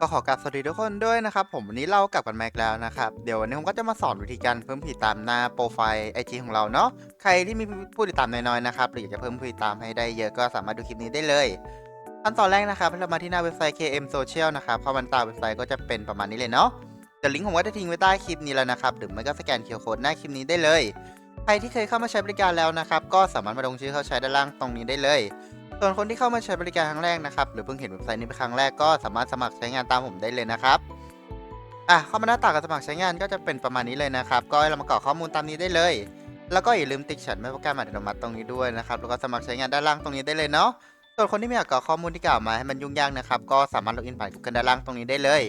ก็ขอกราบสวัสดีทุกคนด้วยนะครับ ผมวันนี้เรากลับกันมาอีกแล้วนะครับ เดี๋ยววันนี้ผมก็จะมาสอนวิธีการเพิ่มผู้ติดตามหน้าโปรไฟล์ไอจีของเราเนาะใครที่มีผู้ติดตามน้อยๆนะครับหรืออยากจะเพิ่มผู้ติดตามให้ได้เยอะก็สามารถดูคลิปนี้ได้เลยขั้นตอนแรกนะครับให้เรามาที่หน้าเว็บไซต์ KM Social นะครับพอมันตามเว็บไซต์ก็จะเป็นประมาณนี้เลยเนาะเดี๋ยวลิงก์ผมก็จะทิ้งไว้ใต้คลิปนี้แล้วนะครับหรือไม่ก็สแกนเคอร์โค้ดหน้าคลิปนี้ได้เลย ใครที่เคยเข้ามาใช้บริการแล้วนะครับก็สามารถมาลงชื่อเข้าใช้ด้านล่างตรงนี้ได้เลย ส่วนคนที่เข้ามาใช้บริการครั้งแรกนะครับ หรือเพิ่งเห็นเว็บไซต์นี้เป็นครั้งแรกก็สามารถสมัครใช้งานตามผมได้เลยนะครับอะเข้ามาหน้าต่างการสมัครใช้งานก็จะเป็นประมาณนี้เลยนะครับ ก็ให้เรามากรอกข้อมูลตามนี้ได้เลย แล้วก็อย่าลืมติ๊กฉันไม่โปรแกรมอัตโนมัติตรงนี้ด้วยนะครับแล้วก็สมัครใช้งานด้านล่างตรงนี้ได้เลยเนาะส่วนคนที่ไม่อยากกรอกข้อมูลที่กล่าวมาให้มันยุ่งยากนะครับก็สามารถล็อกอินผ่าน Google ด้านล่างตรงนี้ได้เลย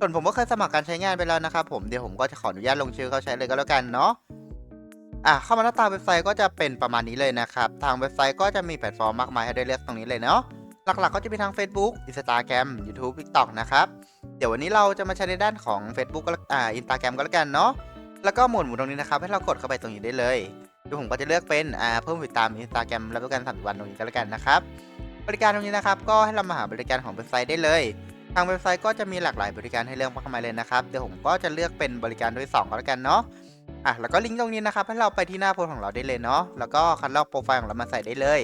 ส่วนผมก็เคยสมัครการใช้งานไปแล้วนะครับผมเดี๋ยวผมก็จะขออนุญาตลงชื่อเข้าใช้เลยก็แล้วกันเนาะ อะเข้ามาหน้าตาเว็บไซต์ก็จะเป็นประมาณนี้เลยนะครับ ทางเว็บไซต์ก็จะมีแพลตฟอร์มมากมายให้ได้เลือกตรงนี้เลยเนาะหลักๆก็จะมีทั้ง Facebook Instagram YouTube TikTok นะครับเดี๋ยววันนี้เราจะมาใช้ในด้านของ Facebook ก็แล้วอ่า Instagram ก็แล้วกันเนาะแล้วก็หมวดหมู่ตรงนี้นะครับ ให้เรากดเข้าไปตรงนี้ได้เลยเดี๋ยวผมก็จะเลือกเป็นอ่าเพิ่มติดตาม Instagram แล้วก็การสั่งวันตรงนี้ก็แล้วกันนะครับบริการตรงนี้นะครับก็ให้เรามาหาบริการของเว็บไซต์ได้เลย ทางเว็บไซต์ก็จะมีหลากหลายบริการให้เลือกมากมายเลยนะครับเดี๋ยวผมก็จะเลือกเป็นบริการที่สองก็แล้วกันเนาะ อะแล้วก็ลิงก์ตรงนี้นะครับให้เราไปที่หน้าโพสของเราได้เลยเนาะแล้วก็คัดลอกโปรไฟล์ของเรามาใส่ได้เลย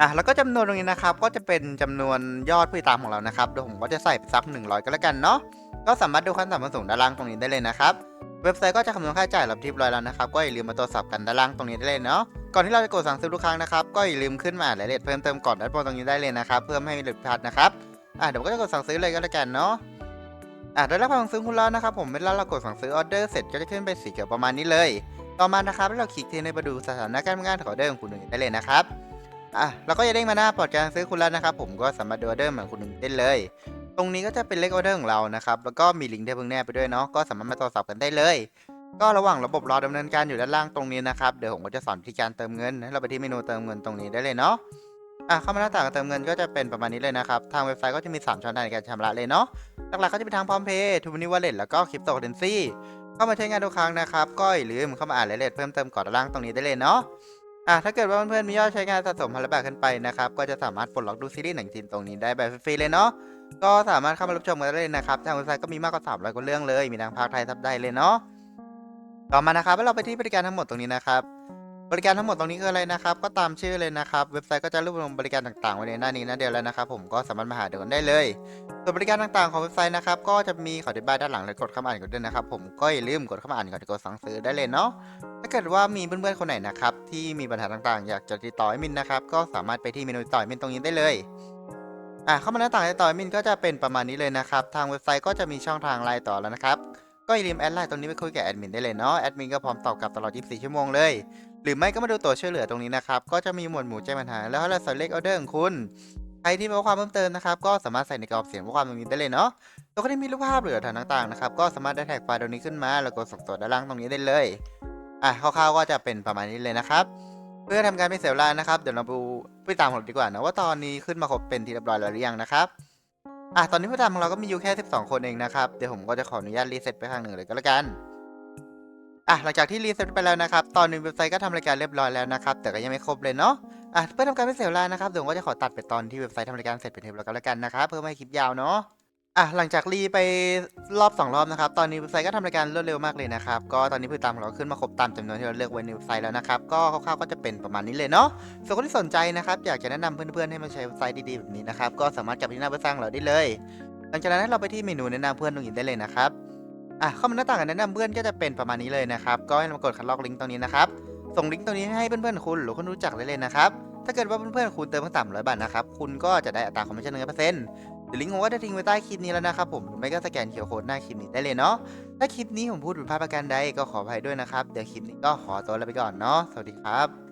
อะแล้วก็จำนวนตรงนี้นะครับก็จะเป็นจำนวนยอดผู้ติดตามของเรานะครับเดี๋ยวผมก็จะใส่ไปสัก 100 ก็แล้วกันเนาะก็สามารถดูขั้นต่ำขั้นสูงด้านล่างตรงนี้ได้เลยนะครับเว็บไซต์ก็จะคำนวณค่าใช้จ่ายรับทิปร้อยแล้วนะครับก็อย่าลืมมาตรวจสอบกันด้านล่างตรงนี้ได้เลยเนาะก่อนที่เราจะกดสั่งซื้อทุกครั้งนะครับก็อย่าลืมขึ้นมาอ่านรายละเอียดเพิ่มเติมก่อนด้านบนตรงนี้ได้เลยนะครับเพื่อไม่ให้หลุดพลาดนะครับอะเดี๋ยวก็จะกดสั่งซื้อเลยก็แล้วกันเนาะ อะได้รับความสั่งซื้อคุณแล้วนะครับผมเวลาเรากดสั่งซื้อออเดอร์เสร็จก็จะขึ้นเป็นสีเขียวประมาณนี้เลย ต่อมานะครับเราคลิกที่ในมาดูสถานะการงานของออเดอร์ของคุณหนึ่งได้เลยนะครับอะแล้วก็จะเด้งมาหน้าปลอดการซื้อคุณแล้วนะครับผมก็สามารถดูออเดอร์ของคุณหนึ่งได้เลย ตรงนี้ก็จะเป็นเลขออเดอร์ของเรานะครับแล้วก็มีลิงก์ที่เพิ่งแนบไปด้วยเนาะก็สามารถมาตรวจสอบกันได้เลยก็ระหว่างระบบรอดำเนินการอยู่ด้านล่างตรงนี้นะครับเดี๋ยวผมก็จะสอนวิธีการเติมเงินให้เราไปที่เมนูเติมเงินตรงนี้ได้เลยเนาะอะเข้ามาหน้าต่างเติมเงินก็จะเป็นประมาณนี้เลยนะครับ ทางเว็บไซต์ก็จะมี 3ช่องทางในการชำระเลยเนาะ หลักๆก็จะเป็นทางพร้อมเพย์ทูมินิวอลเล็ตแล้วก็คริปโตเคอเรนซีเข้ามาใช้งานทุกครั้งนะครับ ก็อย่าลืมเข้ามาอ่านรายละเอียดเพิ่มเติมก่อนด้านล่างตรงนี้ได้เลยเนาะอะถ้าเกิดว่าเพื่อนๆมียอดใช้งานสะสมพันละบาทขึ้นไปนะครับ ก็จะสามารถปลดล็อกดูซีรีส์หนังจีนตรงนี้ได้แบบฟรีๆเลยเนาะก็สามารถเข้ามารับชมกันได้เลยนะครับ ทางเว็บไซต์ก็มีมากกว่า300กว่าเรื่องเลย มีทั้งภาคไทยทับได้เลยเนาะต่อมานะครับให้เราไปที่บริการทั้งหมดตรงนี้นะครับ บริการทั้งหมดตรงนี้คืออะไรนะครับ ก็ตามชื่อเลยนะครับ เว็บไซต์ก็จะรวบรวมบริการต่างๆไว้ในหน้านี้หนะเดียวแล้วนะครับ ผมก็สามารถมาหาดูกันได้เลยส่วนบริการต่างๆของเว็บไซต์นะครับ ก็จะมีขออธิบายด้านหลังและกดเข้ามาอ่านกันด้วยนะครับ ผมก็อย่าลืมกดเข้ามาอ่านก่อนกดสั่งซื้อได้เลยเนาะถ้าเกิดว่ามีเพื่อนๆคนไหนนะครับที่มีปัญหาต่างๆ อยากจะติดต่อให้มินนะครับก็สามารถไปที่เมนูติดต่อมินตรงนี้ได้เลยอะเข้ามาหน้าต่างติดต่อมินก็จะเป็นประมาณนี้เลยนะครับทางเว็บไซต์ก็จะมีช่องทางไลน์ต่อแล้วนะครับก็อย่าลืมแอดไลน์ตรงนี้ไปคุยกับแอดมินได้เลยเนาะแอดมินก็พร้อมตอบกลับตลอด 24 ชั่วโมงเลย หรือไม่ก็มาดูตัวช่วยเหลือตรงนี้นะครับ ก็จะมีหมวดหมู่แจ้งปัญหา แล้วเราใส่เลขออเดอร์ของคุณ ใครที่มีความเพิ่มเติมนะครับ ก็สามารถใส่ในกรอบเสียงข้อความตรงนี้ได้เลยเนาะแล้วก็ได้มีรูปภาพหรือฐานต่างๆนะครับ ก็สามารถได้แท็กไฟล์ตรงนี้ขึ้นมา แล้วกดส่งต่อด้านล่างตรงนี้ได้เลย อะคร่าวๆก็จะเป็นประมาณนี้เลยนะครับ เพื่อทำการไม่เสียเวลานะครับ เดี๋ยวเราไปตามของเราดีกว่านะว่าตอนนี้ขึ้นมาครบเป็นที่เรียบร้อยแล้วหรือยังนะครับอะตอนนี้ผู้ตามของเราก็มีอยู่แค่ 12 คนเองนะครับ เดี๋ยวผมก็จะขออนุญาตรีเซ็ตไปข้างหนึ่งเลยก็แล้วกัน อะหลังจากที่รีเซ็ตไปแล้วนะครับ ตอนนี้เว็บไซต์ก็ทำรายการเรียบร้อยแล้วนะครับ แต่ก็ยังไม่ครบเลยเนาะอะเพื่อทำการไม่เสียเวลานะครับเดี๋ยวผมก็จะขอตัดไปตอนที่เว็บไซต์ทำรายการเสร็จเป็นที่เรียบร้อยก็แล้วกันนะครับเพื่อไม่ให้คลิปยาวเนาะอะหลังจากรีไปรอบ 2 รอบนะครับ ตอนนี้เว็บไซต์ก็ทำรายการรวดเร็วมากเลยนะครับ ก็ตอนนี้ผู้ติดตามของเราขึ้นมาครบตามจำนวนที่เราเลือกไว้ในเว็บไซต์แล้วนะครับ ก็คร่าวๆก็จะเป็นประมาณนี้เลยเนาะส่วนคนที่สนใจนะครับ อยากจะแนะนำเพื่อนๆให้มาใช้เว็บไซต์ดีๆแบบนี้นะครับ ก็สามารถกลับไปที่หน้าเว็บไซต์ของเราได้เลย หลังจากนั้นให้เราไปที่เมนูแนะนำเพื่อนตรงนี้ได้เลยนะครับ อะเข้ามาหน้าต่างการแนะนำเพื่อนก็จะเป็นประมาณนี้เลยนะครับ ก็ให้มากดคัดลอกลิงก์ตรงนี้นะครับ ส่งลิงก์ตรงนี้ให้เพื่อนๆคุณหรือคนรู้จักได้เลยนะครับ ถ้าเกิดว่าเพื่อนๆคุณเติมตั้งต่ำร้อยบาทนะครับ คุณก็จะได้อัตราคอมมิชชั่นหนึ่งเปอร์เซ็นต์เดี๋ยวลิงก์ผมก็จะทิ้งไว้ใต้คลิปนี้แล้วนะครับผมหรือไม่ก็สแกนเคอร์โค้ดหน้าคลิปนี้ได้เลยเนาะ ถ้าคลิปนี้ผมพูดผิดพลาดประการใดก็ขออภัยด้วยนะครับ เดี๋ยวคลิปนี้ก็ขอตัวลาไปก่อนเนาะ สวัสดีครับ